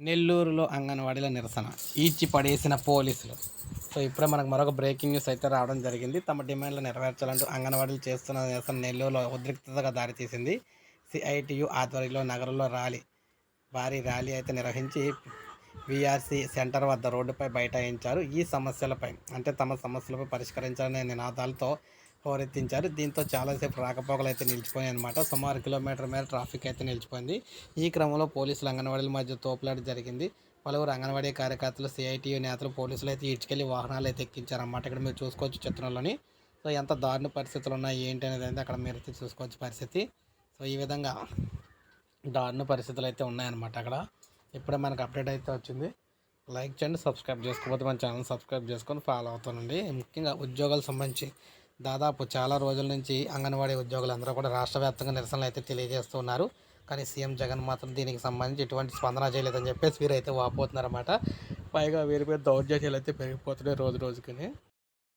నెల్లూరులో అంగన్వాడీల నిరసన. ఈడ్చి పడేసిన పోలీసులు. సో ఇప్పుడే మనకు మరొక బ్రేకింగ్ న్యూస్ అయితే రావడం జరిగింది. తమ డిమాండ్లు నెరవేర్చాలంటూ అంగన్వాడీలు చేస్తున్న నిరసన నెల్లూరులో ఉద్రిక్తతగా దారితీసింది. సిఐటియు ఆధ్వర్యంలో నగరంలో ర్యాలీ భారీ ర్యాలీ అయితే నిర్వహించి విఆర్సి సెంటర్ వద్ద రోడ్డుపై బైఠాయించారు. ఈ సమస్యలపై అంటే తమ సమస్యలపై పరిష్కరించాలనే నినాదాలతో హోరెత్తించారు. దీంతో చాలాసేపు రాకపోకలు అయితే నిలిచిపోయాయి అనమాట సుమారు కిలోమీటర్ మేర ట్రాఫిక్ అయితే నిలిచిపోయింది. ఈ క్రమంలో పోలీసులు అంగన్వాడీల మధ్య తోపులాట జరిగింది. పలువురు అంగన్వాడీ కార్యకర్తలు సిఐటియు నేతలు పోలీసులు అయితే ఈడ్చుకెళ్ళి వాహనాలు అయితే ఎక్కించారన్నమాట. ఇక్కడ మీరు చూసుకోవచ్చు చిత్రంలోని. సో ఎంత దారుణ పరిస్థితులు ఉన్నాయి ఏంటి అనేది అయితే అక్కడ మీరు అయితే చూసుకోవచ్చు పరిస్థితి. సో ఈ విధంగా దారుణ పరిస్థితులు అయితే ఉన్నాయన్నమాట అక్కడ. ఇప్పుడే మనకు అప్డేట్ అయితే వచ్చింది. లైక్ చేయండి సబ్స్క్రైబ్ చేసుకోకపోతే మన ఛానల్ సబ్స్క్రైబ్ చేసుకొని ఫాలో అవుతానండి. ముఖ్యంగా ఉద్యోగాలకు సంబంధించి దాదాపు చాలా రోజుల నుంచి అంగన్వాడీ ఉద్యోగులందరూ కూడా రాష్ట్ర వ్యాప్తంగా నిరసనలు అయితే తెలియజేస్తున్నారు కానీ సీఎం జగన్ మాత్రం దీనికి సంబంధించి ఎటువంటి స్పందన చేయలేదని చెప్పేసి వీరైతే వాపోతున్నారన్నమాట. పైగా వీరి మీద దౌర్జన్యాలు అయితే పెరిగిపోతున్నాయి రోజు రోజుకి